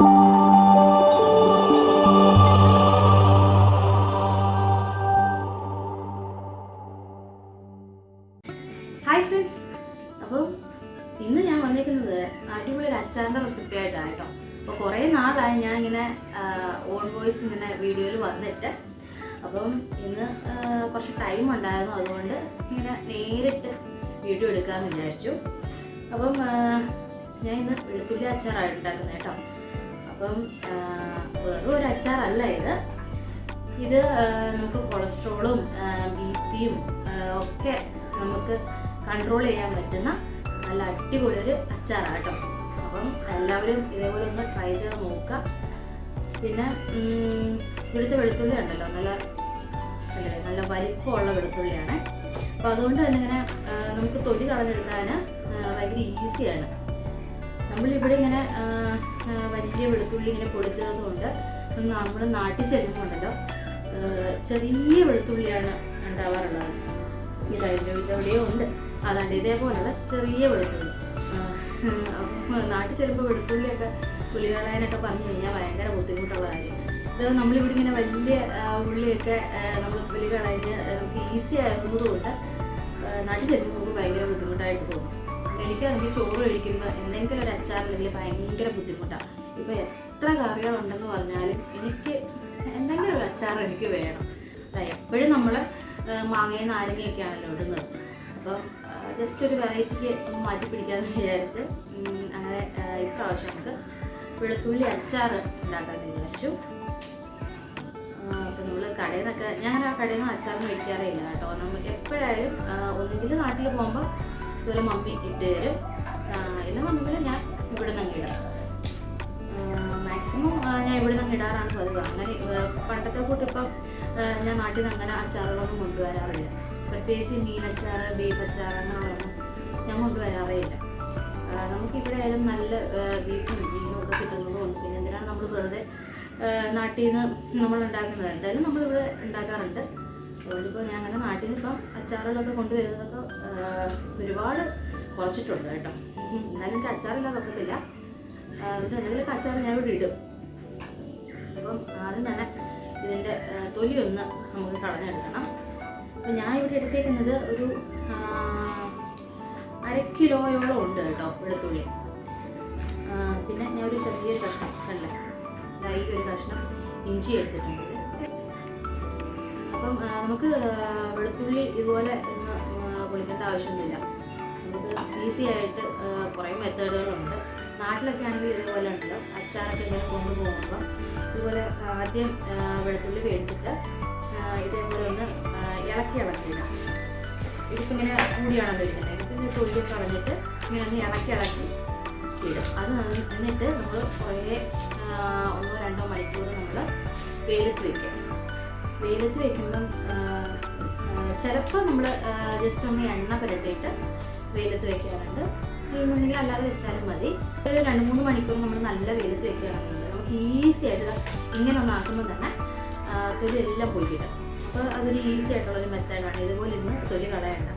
Hi friends. അപ്പം ഇന്ന് ഞാൻ വന്നിരിക്കുന്നത് അടിപൊളി ഒരു അച്ചാറിന്റെ റെസിപ്പി ആയിട്ടാണ് കേട്ടോ. അപ്പോൾ കുറേ നാളായി ഞാൻ ഇങ്ങനെ ഓൺ വോയിസ് ഇങ്ങനെ വീഡിയോയിൽ വന്നിട്ട്. അപ്പം ഇന്ന് കുറച്ച് ടൈം ഉണ്ടായിരുന്നു. അതുകൊണ്ട് ഇങ്ങനെ നേരിട്ട് വീഡിയോ എടുക്കാമെന്ന് വിചാരിച്ചു. അപ്പം ഞാൻ ഇന്ന് വെളുത്തുള്ളി അച്ചാറാണ് ഉണ്ടാക്കുന്നത് കേട്ടോ. അപ്പം വെറും ഒരു അച്ചാറല്ല ഇത് ഇത് നമുക്ക് കൊളസ്ട്രോളും ബി പിയും ഒക്കെ നമുക്ക് കൺട്രോൾ ചെയ്യാൻ പറ്റുന്ന നല്ല അടിപൊളി ഒരു അച്ചാറാണ് അപ്പം എല്ലാവരും ഇതേപോലെ ഒന്ന് ട്രൈ ചെയ്ത് നോക്കുക. പിന്നെ ഇവിടുത്തെ വെളുത്തുള്ളി ഉണ്ടല്ലോ നല്ല നല്ല വലിപ്പമുള്ള വെളുത്തുള്ളിയാണ്. അപ്പോൾ അതുകൊണ്ട് തന്നെ ഇങ്ങനെ നമുക്ക് തൊലി കളഞ്ഞെടുക്കാൻ ഭയങ്കര ഈസിയാണ് നമ്മളിവിടെ ഇങ്ങനെ വലിയ വെളുത്തുള്ളി ഇങ്ങനെ പൊടിച്ചതുകൊണ്ട് നമ്മൾ നാട്ടിൽ ചെല്ലുമ്പോണ്ടല്ലോ ആ, ചെറിയ വെളുത്തുള്ളിയാണ് ഉണ്ടാവാറുള്ളത്. ഇതായിട്ട് ഇതെവിടെയോ ഉണ്ട്. അതാണ്ട് ഇതേപോലുള്ള ചെറിയ വെളുത്തുള്ളി. അപ്പം നാട്ടിൽ ചെല്ലുമ്പോൾ വെളുത്തുള്ളിയൊക്കെ പുലികളായനൊക്കെ കളയാനൊക്കെ പറഞ്ഞു കഴിഞ്ഞാൽ ഭയങ്കര ബുദ്ധിമുട്ടുള്ള കാര്യം. ഇത് നമ്മളിവിടെ ഇങ്ങനെ വലിയ ഉള്ളിയൊക്കെ നമ്മൾ പുളി നമുക്ക് ഈസി ആയതുകൊണ്ട് നാട്ടിൽ ചെല്ലുമ്പോൾ ഭയങ്കര ബുദ്ധിമുട്ടായിട്ട് തോന്നും. എനിക്കാണെങ്കിൽ ചോറ് കഴിക്കുമ്പോൾ എന്തെങ്കിലും ഒരു അച്ചാറില്ലെങ്കിൽ ഭയങ്കര ബുദ്ധിമുട്ടാണ് ഇപ്പോൾ എത്ര കറികളുണ്ടെന്ന് പറഞ്ഞാലും എനിക്ക് എന്തെങ്കിലും ഒരു അച്ചാർ എനിക്ക് വേണം. എപ്പോഴും നമ്മൾ മാങ്ങയും നാരങ്ങയൊക്കെ ആണല്ലോ ഇടുന്നത്. അപ്പം ജസ്റ്റ് ഒരു വെറൈറ്റിക്ക് മാറ്റി പിടിക്കാമെന്ന് വിചാരിച്ച് അങ്ങനെ ഇപ്രാവശ്യം നമുക്ക് വെളുത്തുള്ളി അച്ചാർ ഉണ്ടാക്കാൻ വിചാരിച്ചു. അപ്പം നമ്മൾ കടയിൽ നിന്നൊക്കെ ഞാൻ ആ കടയിൽ നിന്ന് അച്ചാർ മേടിക്കാറേ ഇല്ല കേട്ടോ. നമ്മൾ എപ്പോഴായാലും ആ, ഒന്നുകിൽ നാട്ടിൽ പോകുമ്പോൾ ഇതുപോലെ മമ്മി ഇട്ട് തരും. എല്ലാം ഇല്ലെന്നുണ്ടെങ്കിൽ ഞാൻ ഇവിടെ നിന്ന് ഇടാം. മാക്സിമം ഞാൻ ഇവിടെ നിന്ന് ഇടാറാണ് പതിവ്. അങ്ങനെ പണ്ടത്തെ കൂട്ടിപ്പം ഞാൻ നാട്ടിൽ നിന്ന് അങ്ങനെ അച്ചാറുകളൊന്നും കൊണ്ടുവരാറില്ല. പ്രത്യേകിച്ച് മീനച്ചാർ ബീഫ് അച്ചാർ അങ്ങനെയുള്ളതൊന്നും ഞാൻ കൊണ്ടുവരാറേ ഇല്ല. നമുക്കിവിടെ ആയാലും നല്ല ബീഫും മീനും ഒക്കെ കിട്ടുന്നതുകൊണ്ട് പിന്നെ എന്തിനാണ് നമ്മൾ വെറുതെ നാട്ടിൽ നിന്ന് നമ്മൾ ഉണ്ടാക്കുന്നത് എന്തായാലും നമ്മളിവിടെ ഉണ്ടാക്കാറുണ്ട്. അതുകൊണ്ടിപ്പോൾ ഞാൻ അങ്ങനെ നാട്ടിൽ നിന്നിപ്പം അച്ചാറുകളൊക്കെ കൊണ്ടുവരുന്നതൊക്കെ ഒരുപാട് കുറച്ചിട്ടുണ്ട് കേട്ടോ. എന്നാലും എനിക്ക് അച്ചാറില്ലാതെ ഒക്കത്തില്ല. ആ, ഇത് എന്തെങ്കിലും അച്ചാർ ഞാൻ ഇവിടെ ഇടും. അപ്പം ആദ്യം തന്നെ ഇതിന്റെ തൊലി ഒന്ന് നമുക്ക് കളഞ്ഞെടുക്കണം. അപ്പം ഞാൻ ഇവിടെ എടുത്തേക്കുന്നത് ഒരു അര കിലോയോളം ഉണ്ട് കേട്ടോ വെളുത്തുള്ളി. പിന്നെ ഞാൻ ഒരു ചെറിയൊരു കഷ്ണം അല്ല? ഡ്രൈ ഒരു കഷ്ണം ഇഞ്ചി എടുത്തിട്ടുണ്ട്. അപ്പം നമുക്ക് വെളുത്തുള്ളി ഇതുപോലെ പൊളിക്കേണ്ട ആവശ്യമൊന്നുമില്ല. നമുക്ക് ഈസി ആയിട്ട് കുറേ മെത്തേഡുകളുണ്ട്. നാട്ടിലൊക്കെ ആണെങ്കിൽ ഇതുപോലെ ഉണ്ടല്ലോ അച്ചാറൊക്കെ ഇങ്ങനെ കൊണ്ടുപോകുമ്പോൾ ഇതുപോലെ ആദ്യം വെളുത്തുള്ളി മേടിച്ചിട്ട് ഇതേപോലെ ഒന്ന് ഇളക്കി ഇളക്കിയിടാം ഇതിപ്പോൾ ഇങ്ങനെ കൂടിയാണ് ഇരിക്കുന്നത് ഇതിപ്പോൾ തൊഴിൽ കളഞ്ഞിട്ട് ഇങ്ങനെ ഒന്ന് ഇളക്കി ഇളക്കി ഇടും അത് എന്നിട്ട് നമ്മൾ കുറേ ഒന്നോ രണ്ടോ മണിക്കൂർ നമ്മൾ വെയിലത്ത് വെക്കും വെയിലത്ത് വെക്കുമ്പം ചിലപ്പോൾ നമ്മൾ ജസ്റ്റ് ഒന്ന് എണ്ണ പുരട്ടിയിട്ട് വെയിലത്ത് വെക്കാറുണ്ട്. ഇല്ലെന്നുണ്ടെങ്കിൽ അല്ലാതെ വെച്ചാലും മതി. ഒരു രണ്ട് മൂന്ന് മണിക്കൂർ നമ്മൾ നല്ല വെയിലത്ത് വെക്കുകയാണെന്നുണ്ട് നമുക്ക് ഈസി ആയിട്ട് ഇങ്ങനെ ഒന്ന് ആക്കുമ്പോൾ തന്നെ ആ, തൊലി എല്ലാം പോയി കിട്ടും. അപ്പോൾ അതൊരു ഈസി ആയിട്ടുള്ളൊരു മെത്തേഡാണ് ഇതുപോലെ ഇന്ന് തൊലി കളയണ്ട.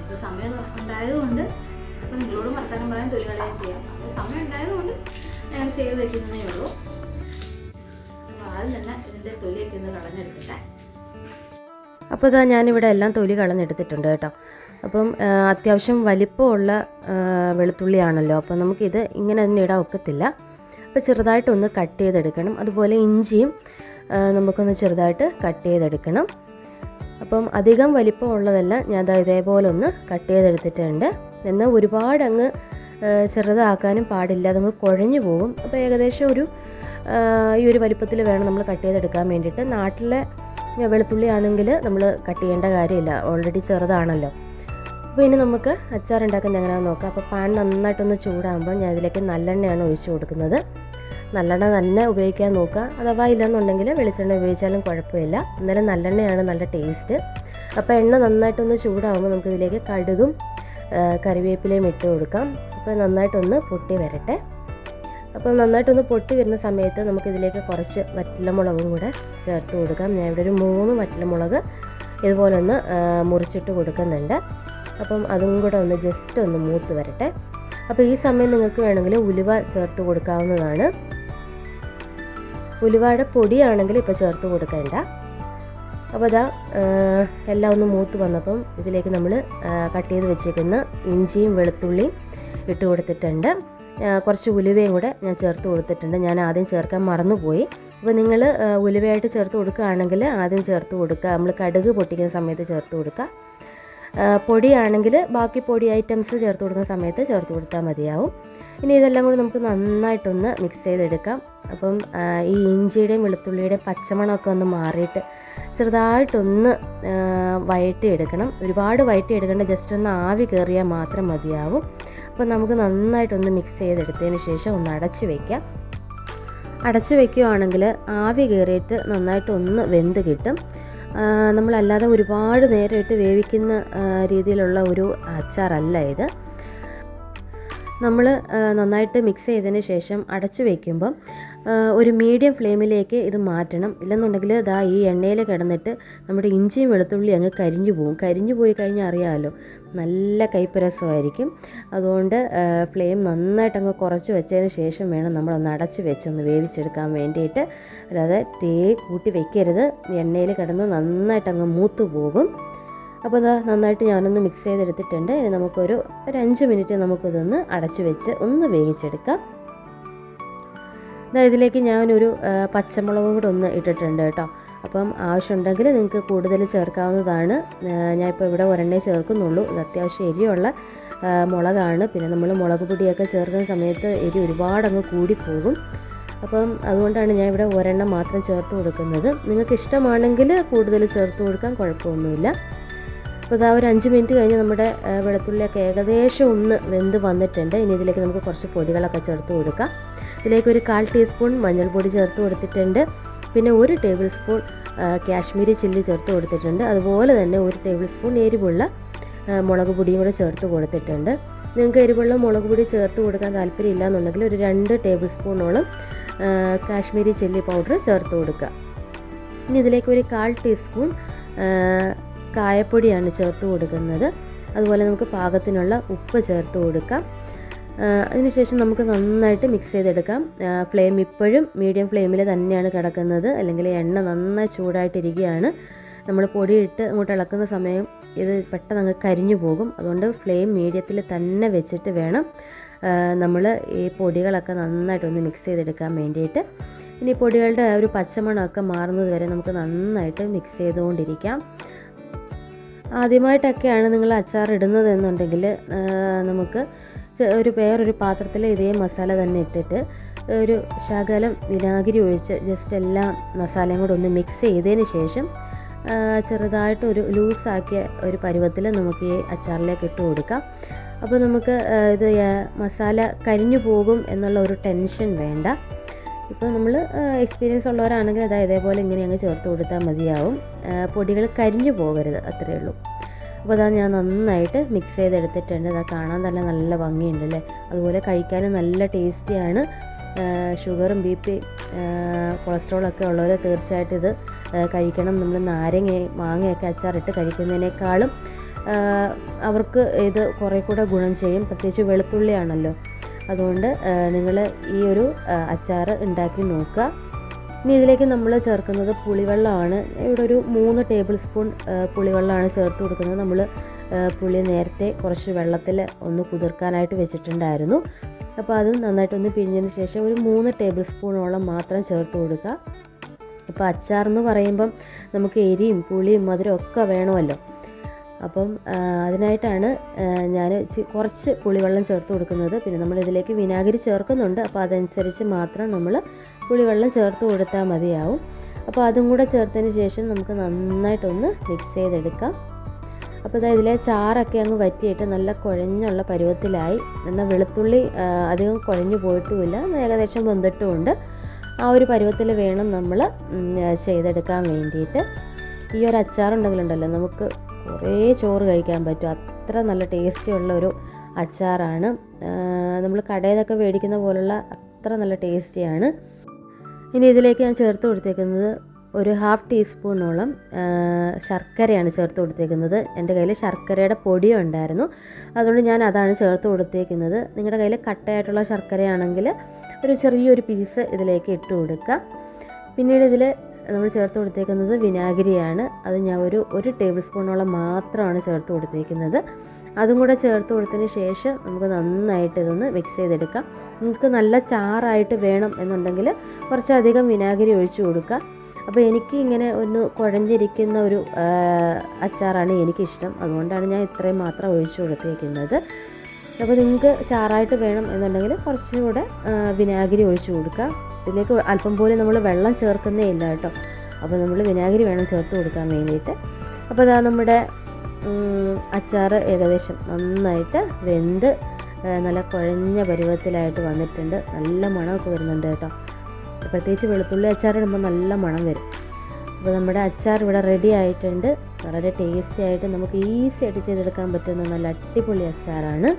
അപ്പോൾ സമയം ഉണ്ടായതുകൊണ്ട് അപ്പോൾ നിങ്ങളോട് വർത്തമാനം പറയാൻ തൊലി കളയാൻ ചെയ്യാം. അപ്പോൾ സമയം ഉണ്ടായതുകൊണ്ട് ഞാൻ ചെയ്ത് വെക്കുന്നതേ ഉള്ളൂ. തൊലിയൊക്കെ അപ്പോൾ ഇതാ ഞാനിവിടെ എല്ലാം തൊലി കളഞ്ഞെടുത്തിട്ടുണ്ട് കേട്ടോ. അപ്പം അത്യാവശ്യം വലിപ്പമുള്ള വെളുത്തുള്ളിയാണല്ലോ. അപ്പോൾ നമുക്കിത് ഇങ്ങനെ തന്നെ ഇടാൻ ഒക്കത്തില്ല. അപ്പോൾ ചെറുതായിട്ടൊന്ന് കട്ട് ചെയ്തെടുക്കണം. അതുപോലെ ഇഞ്ചിയും നമുക്കൊന്ന് ചെറുതായിട്ട് കട്ട് ചെയ്തെടുക്കണം. അപ്പം അധികം വലിപ്പമുള്ളതെല്ലാം. ഞാൻ ഇതേപോലെ ഒന്ന് കട്ട് ചെയ്തെടുത്തിട്ടുണ്ട്. എന്നാൽ ഒരുപാട് അങ്ങ് ആ, ചെറുതാക്കാനും പാടില്ല. നമുക്ക് കുഴഞ്ഞു പോകും. അപ്പോൾ ഏകദേശം ഒരു ഈ ഒരു വലിപ്പത്തിൽ വേണം നമ്മൾ കട്ട് ചെയ്തെടുക്കാൻ വേണ്ടിയിട്ട്. നാട്ടിലെ വെളുത്തുള്ളി ആണെങ്കിൽ നമ്മൾ കട്ട് ചെയ്യേണ്ട കാര്യമില്ല. ഓൾറെഡി ചെറുതാണല്ലോ. അപ്പോൾ ഇനി നമുക്ക് അച്ചാർ ഉണ്ടാക്കുന്നത് എങ്ങനെയാണെന്ന് നോക്കാം. അപ്പോൾ പാൻ നന്നായിട്ടൊന്ന് ചൂടാകുമ്പോൾ ഞാൻ ഇതിലേക്ക് നല്ലെണ്ണയാണ് ഒഴിച്ചു കൊടുക്കുന്നത്. നല്ലെണ്ണ തന്നെ ഉപയോഗിക്കാൻ നോക്കുക. അഥവാ ഇല്ലെന്നുണ്ടെങ്കിൽ വെളിച്ചെണ്ണ ഉപയോഗിച്ചാലും കുഴപ്പമില്ല. എന്നാലും നല്ലെണ്ണയാണ് നല്ല ടേസ്റ്റ് അപ്പോൾ എണ്ണ നന്നായിട്ടൊന്ന് ചൂടാകുമ്പോൾ നമുക്ക് ഇതിലേക്ക് കടുകും കറിവേപ്പിലയും ഇട്ട് കൊടുക്കാം. അപ്പോൾ നന്നായിട്ടൊന്ന് പൊട്ടി വരട്ടെ. അപ്പോൾ നന്നായിട്ടൊന്ന് പൊട്ടി വരുന്ന സമയത്ത് നമുക്കിതിലേക്ക് കുറച്ച് വറ്റലമുളകും കൂടെ ചേർത്ത് കൊടുക്കാം. ഞാൻ ഇവിടെ ഒരു മൂന്ന് വറ്റലമുളക് ഇതുപോലെ ഒന്ന് മുറിച്ചിട്ട് കൊടുക്കുന്നുണ്ട്. അപ്പം അതും കൂടെ ഒന്ന് ജസ്റ്റ് ഒന്ന് മൂത്ത് വരട്ടെ. അപ്പോൾ ഈ സമയം നിങ്ങൾക്ക് വേണമെങ്കിൽ ഉലുവ ചേർത്ത് കൊടുക്കാവുന്നതാണ്. ഉലുവയുടെ പൊടിയാണെങ്കിൽ ഇപ്പോൾ ചേർത്ത് കൊടുക്കേണ്ട. അപ്പോൾ അതാ എല്ലാം ഒന്ന് മൂത്ത് വന്നപ്പം ഇതിലേക്ക് നമ്മൾ കട്ട് ചെയ്ത് വെച്ചേക്കുന്ന ഇഞ്ചിയും വെളുത്തുള്ളിയും ഇട്ട് കൊടുത്തിട്ടുണ്ട്. കുറച്ച് ഉലുവയും കൂടെ ഞാൻ ചേർത്ത് കൊടുത്തിട്ടുണ്ട്. ഞാൻ ആദ്യം ചേർക്കാൻ മറന്നുപോയി. അപ്പോൾ നിങ്ങൾ ഉലുവയായിട്ട് ചേർത്ത് കൊടുക്കുകയാണെങ്കിൽ ആദ്യം ചേർത്ത് കൊടുക്കുക. നമ്മൾ കടുക് പൊട്ടിക്കുന്ന സമയത്ത് ചേർത്ത് കൊടുക്കുക. പൊടിയാണെങ്കിൽ ബാക്കി പൊടി ഐറ്റംസ് ചേർത്ത് കൊടുക്കുന്ന സമയത്ത് ചേർത്ത് കൊടുത്താൽ മതിയാവും. ഇനി ഇതെല്ലാം കൂടി നമുക്ക് നന്നായിട്ടൊന്ന് മിക്സ് ചെയ്തെടുക്കാം. അപ്പം ഈ ഇഞ്ചിയുടെയും വെളുത്തുള്ളിയുടെയും പച്ചമണമൊക്കെ ഒന്ന് മാറിയിട്ട് ചെറുതായിട്ടൊന്ന് ആ, വഴറ്റിയെടുക്കണം. ഒരുപാട് വഴറ്റിയെടുക്കേണ്ട ജസ്റ്റ് ഒന്ന് ആവി കയറിയാൽ മാത്രം മതിയാവും. അപ്പോൾ നമുക്ക് നന്നായിട്ടൊന്ന് മിക്സ് ചെയ്തെടുത്തതിന് ശേഷം ഒന്ന് അടച്ചു വയ്ക്കാം അടച്ചു വയ്ക്കുകയാണെങ്കിൽ ആവി കയറിയിട്ട് നന്നായിട്ട് ഒന്ന് വെന്ത് കിട്ടും. നമ്മളല്ലാതെ ഒരുപാട് നേരം വേവിക്കുന്ന രീതിയിലുള്ള ഒരു അച്ചാറല്ല ഇത്. നമ്മൾ നന്നായിട്ട് മിക്സ് ചെയ്തതിന് ശേഷം അടച്ചു വയ്ക്കുമ്പം ഒരു മീഡിയം ഫ്ലെയിമിലേക്ക് ഇത് മാറ്റണം. ഇല്ലെന്നുണ്ടെങ്കിൽ ഇതാ ഈ എണ്ണയിൽ കിടന്നിട്ട് നമ്മുടെ ഇഞ്ചിയും വെളുത്തുള്ളി അങ്ങ് കരിഞ്ഞു പോകും കരിഞ്ഞു പോയി കഴിഞ്ഞാൽ അറിയാമല്ലോ നല്ല കൈപ്പരസമായിരിക്കും. അതുകൊണ്ട് ഫ്ലെയിം നന്നായിട്ട് അങ്ങ് കുറച്ച് വെച്ചതിന് ശേഷം വേണം നമ്മളൊന്ന് അടച്ച് വെച്ചൊന്ന് വേവിച്ചെടുക്കാൻ വേണ്ടിയിട്ട്. അല്ലാതെ തേ കൂട്ടി വെക്കരുത്. എണ്ണയിൽ കിടന്ന് നന്നായിട്ട് അങ്ങ് മൂത്ത് പോകും. അപ്പോൾ അത് നന്നായിട്ട് ഞാനൊന്ന് മിക്സ് ചെയ്തെടുത്തിട്ടുണ്ട്. ഇനി നമുക്കൊരു ഒരു അഞ്ച് മിനിറ്റ് നമുക്കിതൊന്ന് അടച്ചു വെച്ച് ഒന്ന് വേവിച്ചെടുക്കാം. ഇതിലേക്ക് ഞാനൊരു പച്ചമുളക് കൂടെ ഒന്ന് ഇട്ടിട്ടുണ്ട് കേട്ടോ. അപ്പം ആവശ്യമുണ്ടെങ്കിൽ നിങ്ങൾക്ക് കൂടുതൽ ചേർക്കാവുന്നതാണ്. ഞാനിപ്പോൾ ഇവിടെ ഒരെണ്ണേ ചേർക്കുന്നുള്ളൂ. ഇത് അത്യാവശ്യം എരിയുള്ള മുളകാണ്. പിന്നെ നമ്മൾ മുളക് പൊടിയൊക്കെ ചേർക്കുന്ന സമയത്ത് എരി ഒരുപാടങ്ങ് കൂടിപ്പോകും. അപ്പം അതുകൊണ്ടാണ് ഞാൻ ഇവിടെ ഒരെണ്ണം മാത്രം ചേർത്ത് കൊടുക്കുന്നത്. നിങ്ങൾക്ക് ഇഷ്ടമാണെങ്കിൽ കൂടുതൽ ചേർത്ത് കൊടുക്കാൻ കുഴപ്പമൊന്നുമില്ല. അപ്പോൾ ഇതാ ഒരു അഞ്ച് മിനിറ്റ് കഴിഞ്ഞ് നമ്മുടെ വെളുത്തുള്ളിയൊക്കെ ഏകദേശം ഒന്ന് വെന്ത് വന്നിട്ടുണ്ട്. ഇനി ഇതിലേക്ക് നമുക്ക് കുറച്ച് പൊടികളൊക്കെ ചേർത്ത് കൊടുക്കാം. ഇതിലേക്ക് ഒരു കാൽ ടീസ്പൂൺ മഞ്ഞൾപ്പൊടി ചേർത്ത് കൊടുത്തിട്ടുണ്ട്. പിന്നെ ഒരു ടേബിൾ സ്പൂൺ കാശ്മീരി ചില്ലി ചേർത്ത് കൊടുത്തിട്ടുണ്ട്. അതുപോലെ തന്നെ ഒരു ടേബിൾ സ്പൂൺ എരിവുള്ള മുളക് പൊടിയും കൂടെ ചേർത്ത് കൊടുത്തിട്ടുണ്ട്. നിങ്ങൾക്ക് എരിവുള്ള മുളക് പൊടി ചേർത്ത് കൊടുക്കാൻ താല്പര്യം എന്നുണ്ടെങ്കിൽ ഒരു രണ്ട് ടേബിൾ സ്പൂണോളം കാശ്മീരി ചില്ലി പൗഡർ ചേർത്ത് കൊടുക്കുക. ഇനി ഇതിലേക്ക് ഒരു കാൽ ടീസ്പൂൺ കായപ്പൊടിയാണ് ചേർത്ത് കൊടുക്കുന്നത്. അതുപോലെ നമുക്ക് പാകത്തിനുള്ള ഉപ്പ് ചേർത്ത് കൊടുക്കാം. അതിനുശേഷം നമുക്ക് നന്നായിട്ട് മിക്സ് ചെയ്തെടുക്കാം. ഫ്ലെയിം ഇപ്പോഴും മീഡിയം ഫ്ലെയിമിൽ തന്നെയാണ് കിടക്കുന്നത്. അല്ലെങ്കിൽ എണ്ണ നന്നായി ചൂടായിട്ടിരിക്കുകയാണ്. നമ്മൾ പൊടിയിട്ട് അങ്ങോട്ട് ഇളക്കുന്ന സമയം ഇത് പെട്ടെന്ന് അങ്ങ് കരിഞ്ഞു പോകും. അതുകൊണ്ട് ഫ്ലെയിം മീഡിയത്തിൽ തന്നെ വെച്ചിട്ട് വേണം നമ്മൾ ഈ പൊടികളൊക്കെ നന്നായിട്ടൊന്ന് മിക്സ് ചെയ്തെടുക്കാൻ വേണ്ടിയിട്ട്. ഇനി പൊടികളുടെ ഒരു പച്ചമണമൊക്കെ മാറുന്നത് വരെ നമുക്ക് നന്നായിട്ട് മിക്സ് ചെയ്തുകൊണ്ടിരിക്കാം. ആദ്യമായിട്ടൊക്കെയാണ് നിങ്ങൾ അച്ചാർ ഇടുന്നത് എന്നുണ്ടെങ്കിൽ നമുക്ക് ഒരു വേറൊരു പാത്രത്തിൽ ഇതേ മസാല തന്നെ ഇട്ടിട്ട് ഒരു ശകലം വിനാഗിരി ഒഴിച്ച് ജസ്റ്റ് എല്ലാ മസാലയും കൂടെ ഒന്ന് മിക്സ് ചെയ്തതിന് ശേഷം ചെറുതായിട്ട് ഒരു ലൂസാക്കിയ ഒരു പരുവത്തിൽ നമുക്ക് ഈ അച്ചാറിലേക്ക് ഇട്ട് കൊടുക്കാം. അപ്പോൾ നമുക്ക് ഇത് മസാല കരിഞ്ഞു പോകും എന്നുള്ള ഒരു ടെൻഷൻ വേണ്ട. ഇപ്പോൾ നമ്മൾ എക്സ്പീരിയൻസ് ഉള്ളവരാണെങ്കിൽ അതായത് ഇതേപോലെ ഇങ്ങനെ അങ്ങ് ചേർത്ത് കൊടുത്താൽ മതിയാവും. പൊടികൾ കരിഞ്ഞു പോകരുത് അത്രയേ ഉള്ളൂ. അപ്പോൾ അതാ ഞാൻ നന്നായിട്ട് മിക്സ് ചെയ്തെടുത്തിട്ടുണ്ട്. അതാ കാണാൻ തന്നെ നല്ല ഭംഗിയുണ്ട് അല്ലേ? അതുപോലെ കഴിക്കാനും നല്ല ടേസ്റ്റിയാണ് ഷുഗറും ബി പി കൊളസ്ട്രോളൊക്കെ ഉള്ളവർ തീർച്ചയായിട്ടും ഇത് കഴിക്കണം. നമ്മൾ നാരങ്ങ മാങ്ങയൊക്കെ അച്ചാറിട്ട് കഴിക്കുന്നതിനേക്കാളും അവർക്ക് ഇത് കുറേ കൂടെ ഗുണം ചെയ്യും. പ്രത്യേകിച്ച് വെളുത്തുള്ളിയാണല്ലോ. അതുകൊണ്ട് നിങ്ങൾ ഈ ഒരു അച്ചാർ ഉണ്ടാക്കി നോക്കുക. ഇനി ഇതിലേക്ക് നമ്മൾ ചേർക്കുന്നത് പുളിവെള്ളമാണ്. ഇവിടെ ഒരു മൂന്ന് ടേബിൾ സ്പൂൺ പുളിവെള്ളമാണ് ചേർത്ത് കൊടുക്കുന്നത്. നമ്മൾ പുളി നേരത്തെ കുറച്ച് വെള്ളത്തിൽ ഒന്ന് കുതിർക്കാനായിട്ട് വെച്ചിട്ടുണ്ടായിരുന്നു. അപ്പോൾ അത് നന്നായിട്ടൊന്ന് പിഴിഞ്ഞതിന് ശേഷം ഒരു മൂന്ന് ടേബിൾ സ്പൂണോളം മാത്രം ചേർത്ത് കൊടുക്കുക. ഇപ്പോൾ അച്ചാർ എന്ന് പറയുമ്പം നമുക്ക് എരിയും പുളിയും മധുരം ഒക്കെ വേണമല്ലോ. അപ്പം അതിനായിട്ടാണ് ഞാൻ കുറച്ച് പുളിവെള്ളം ചേർത്ത് കൊടുക്കുന്നത്. പിന്നെ നമ്മൾ ഇതിലേക്ക് വിനാഗിരി ചേർക്കുന്നുണ്ട്. അപ്പോൾ അതനുസരിച്ച് മാത്രം നമ്മൾ പുളിവെള്ളം ചേർത്ത് കൊടുത്താൽ മതിയാവും. അപ്പോൾ അതും കൂടെ ചേർത്തതിന് ശേഷം നമുക്ക് നന്നായിട്ടൊന്ന് മിക്സ് ചെയ്തെടുക്കാം. അപ്പോൾ ഇതാ ഇതിലെ ചാറൊക്കെ അങ്ങ് വറ്റിയിട്ട് നല്ല കുഴഞ്ഞുള്ള പരുവത്തിലായി. എന്നാൽ വെളുത്തുള്ളി അധികം കുഴഞ്ഞു പോയിട്ടുമില്ല. ഏകദേശം വെന്തിട്ടുമുണ്ട്. ആ ഒരു പരുവത്തിൽ വേണം നമ്മൾ ചെയ്തെടുക്കാൻ വേണ്ടിയിട്ട്. ഈ ഒരു അച്ചാറുണ്ടെങ്കിലുണ്ടല്ലോ നമുക്ക് കുറേ ചോറ് കഴിക്കാൻ പറ്റും. അത്ര നല്ല ടേസ്റ്റി ഉള്ള ഒരു അച്ചാറാണ്. നമ്മൾ കടയിൽ നിന്നൊക്കെ മേടിക്കുന്ന പോലുള്ള അത്ര നല്ല ടേസ്റ്റിയാണ് ഇനി ഇതിലേക്ക് ഞാൻ ചേർത്ത് കൊടുത്തേക്കുന്നത് ഒരു ഹാഫ് ടീസ്പൂണോളം ശർക്കരയാണ് ചേർത്ത് കൊടുത്തേക്കുന്നത്. എന്റെ കയ്യിൽ ശർക്കരയുടെ പൊടി ഉണ്ടായിരുന്നു. അതുകൊണ്ട് ഞാൻ അതാണ് ചേർത്ത് കൊടുത്തേക്കുന്നത്. നിങ്ങളുടെ കയ്യിൽ കട്ടയായിട്ടുള്ള ശർക്കരയാണെങ്കിൽ ഒരു ചെറിയൊരു പീസ് ഇതിലേക്ക് ഇട്ട് കൊടുക്കുക പിന്നീട് ഇതിൽ നമ്മൾ ചേർത്ത് കൊടുത്തേക്കുന്നത് വിനാഗിരിയാണ്. അത് ഞാൻ ഒരു ഒരു ടേബിൾ സ്പൂണോളം മാത്രമാണ് ചേർത്ത് കൊടുത്തേക്കുന്നത്. അതും കൂടെ ചേർത്ത് കൊടുത്തതിന് ശേഷം നമുക്ക് നന്നായിട്ട് ഇതൊന്ന് മിക്സ് ചെയ്തെടുക്കാം. നിങ്ങൾക്ക് നല്ല ചാറായിട്ട് വേണം എന്നുണ്ടെങ്കിൽ കുറച്ചധികം വിനാഗിരി ഒഴിച്ചു കൊടുക്കുക. അപ്പോൾ എനിക്ക് ഇങ്ങനെ ഒന്ന് കുഴഞ്ഞിരിക്കുന്ന ഒരു അച്ചാറാണ് എനിക്കിഷ്ടം. അതുകൊണ്ടാണ് ഞാൻ ഇത്രയും മാത്രം ഒഴിച്ചു കൊടുത്തേക്കുന്നത്. അപ്പോൾ നിങ്ങൾക്ക് ചാറായിട്ട് വേണം എന്നുണ്ടെങ്കിൽ കുറച്ചും കൂടെ വിനാഗിരി ഒഴിച്ചു കൊടുക്കുക. ഇതിലേക്ക് അല്പം പോലും നമ്മൾ വെള്ളം ചേർക്കുന്നേ ഇല്ല കേട്ടോ. അപ്പോൾ നമ്മൾ വിനാഗിരി വേണം ചേർത്ത് കൊടുക്കാൻ വേണ്ടിയിട്ട്. അപ്പോൾ അതാ നമ്മുടെ അച്ചാർ ഏകദേശം നന്നായിട്ട് വെന്ത് നല്ല കുഴഞ്ഞ പരുവത്തിലായിട്ട് വന്നിട്ടുണ്ട്. നല്ല മണമൊക്കെ വരുന്നുണ്ട് കേട്ടോ. പ്രത്യേകിച്ച് വെളുത്തുള്ളി അച്ചാർ ഇടുമ്പോൾ നല്ല മണം വരും. അപ്പോൾ നമ്മുടെ അച്ചാർ ഇവിടെ റെഡി ആയിട്ടുണ്ട്. വളരെ ടേസ്റ്റി ആയിട്ട് നമുക്ക് ഈസി ആയിട്ട് ചെയ്തെടുക്കാൻ പറ്റുന്ന നല്ല അടിപൊളി അച്ചാറാണ്.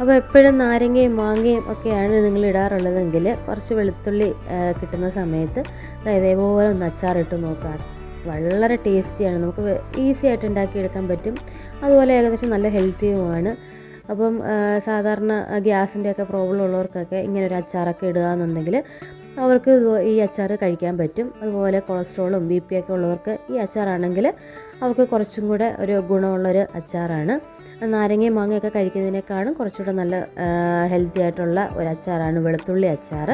അപ്പോൾ എപ്പോഴും നാരങ്ങയും മാങ്ങയും ഒക്കെയാണ് നിങ്ങൾ ഇടാറുള്ളതെങ്കിൽ കുറച്ച് വെളുത്തുള്ളി കിട്ടുന്ന സമയത്ത് ഇതേപോലെ ഒന്ന് അച്ചാറിട്ട് നോക്കാം വളരെ ടേസ്റ്റിയാണ്. നമുക്ക് ഈസി ആയിട്ട് ഉണ്ടാക്കിയെടുക്കാൻ പറ്റും. അതുപോലെ ഏകദേശം നല്ല ഹെൽത്തിയുമാണ്. അപ്പം സാധാരണ ഗ്യാസിന്റെ ഒക്കെ പ്രോബ്ലം ഉള്ളവർക്കൊക്കെ ഇങ്ങനെ ഒരു അച്ചാറൊക്കെ ഇടുക എന്നുണ്ടെങ്കിൽ അവർക്ക് ഈ അച്ചാർ കഴിക്കാൻ പറ്റും. അതുപോലെ കൊളസ്ട്രോളും ബി പി ഒക്കെ ഉള്ളവർക്ക് ഈ അച്ചാറാണെങ്കിൽ അവർക്ക് കുറച്ചും കൂടെ ഒരു ഗുണമുള്ളൊരു അച്ചാറാണ്. നാരങ്ങയും മാങ്ങയൊക്കെ കഴിക്കുന്നതിനേക്കാളും കുറച്ചുകൂടെ നല്ല ഹെൽത്തി ആയിട്ടുള്ള ഒരു അച്ചാറാണ് വെളുത്തുള്ളി അച്ചാർ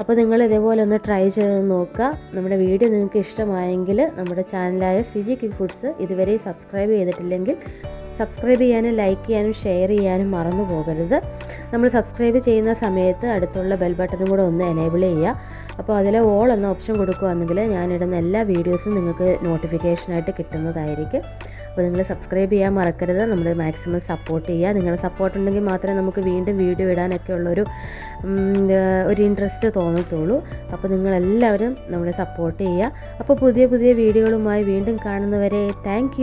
അപ്പോൾ നിങ്ങൾ ഇതേപോലെ ഒന്ന് ട്രൈ ചെയ്ത് നോക്കുക. നമ്മുടെ വീഡിയോ നിങ്ങൾക്ക് ഇഷ്ടമായെങ്കിൽ നമ്മുടെ ചാനലായ സി ജി ക്യൂ ഫുഡ്സ് ഇതുവരെ സബ്സ്ക്രൈബ് ചെയ്തിട്ടില്ലെങ്കിൽ സബ്സ്ക്രൈബ് ചെയ്യാനും ലൈക്ക് ചെയ്യാനും ഷെയർ ചെയ്യാനും മറന്നു പോകരുത്. നമ്മൾ സബ്സ്ക്രൈബ് ചെയ്യുന്ന സമയത്ത് അടുത്തുള്ള ബെൽ ബട്ടണും കൂടെ ഒന്ന് എനേബിൾ ചെയ്യുക. അപ്പോൾ അതിൽ ഓൾ എന്ന ഓപ്ഷൻ കൊടുക്കുകയാണെങ്കിൽ ഞാനിടുന്ന എല്ലാ വീഡിയോസും നിങ്ങൾക്ക് നോട്ടിഫിക്കേഷനായിട്ട് കിട്ടുന്നതായിരിക്കും. അപ്പോൾ നിങ്ങൾ സബ്സ്ക്രൈബ് ചെയ്യാൻ മറക്കരുത്. നമ്മൾ മാക്സിമം സപ്പോർട്ട് ചെയ്യുക. നിങ്ങളുടെ സപ്പോർട്ട് ഉണ്ടെങ്കിൽ മാത്രമേ നമുക്ക് വീണ്ടും വീഡിയോ ഇടാനൊക്കെ ഉള്ളൊരു ഒരു ഇൻട്രസ്റ്റ് തോന്നത്തുള്ളൂ. അപ്പോൾ നിങ്ങളെല്ലാവരും നമ്മളെ സപ്പോർട്ട് ചെയ്യുക. അപ്പോൾ പുതിയ പുതിയ വീഡിയോകളുമായി വീണ്ടും കാണുന്നവരെ താങ്ക്